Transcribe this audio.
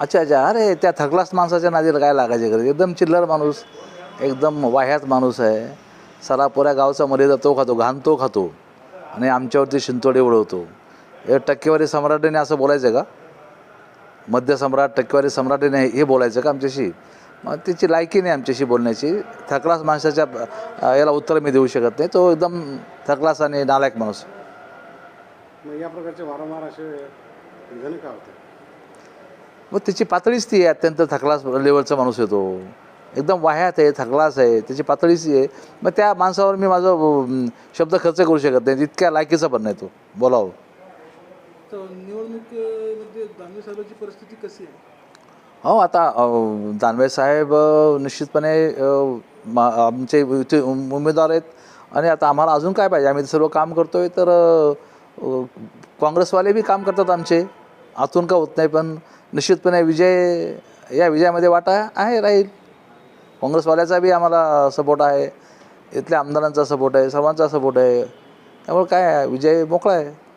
अच्छा अच्छा. अरे त्या थकलास माणसाच्या नादीला काय लागायचे गरज? एकदम चिल्लर माणूस एकदम वाह्यात माणूस आहे. सरा पुऱ्या गावचा मर्यादा तो खातो घाण तो खातो. आणि आमच्यावरती शिंतोडे उडवतो. हे टक्केवारी सम्राटीने असं बोलायचं का? मध्य सम्राट टक्केवारी सम्राटीने हे बोलायचं का आमच्याशी? मग त्याची लायकी नाही आमच्याशी बोलण्याची. थकलास माणसाच्या याला उत्तर मी देऊ शकत नाही. तो एकदम थकलास आणि नालायक माणूस. या प्रकारचे वारंवार असे का होते? मग त्याची पातळीच ती आहे अत्यंत थकलास लेवलचा माणूस येतो एकदम वाह्यात आहे थकलास आहे त्याची पातळीच ती आहे. मग त्या माणसावर मी माझं शब्द खर्च करू शकत नाही तितक्या लायकीचा पण नाही तो. बोलावं. निवडणुकीमध्ये परिस्थिती कशी आहे? हो आता दानवे साहेब निश्चितपणे आमचे इथे उम- उमेदवार आहेत. आणि आता आम्हाला अजून काय पाहिजे? आम्ही सर्व काम करतोय तर काँग्रेसवाले बी काम करतात आमचे. आतून का होत नाही पण निश्चितपणे विजय या विजयामध्ये वाटा आहे राहील. काँग्रेसवाल्याचा बी आम्हाला सपोर्ट आहे. इथल्या आमदारांचा सपोर्ट आहे सर्वांचा सपोर्ट आहे. त्यामुळे काय आहे, विजय मोकळा आहे.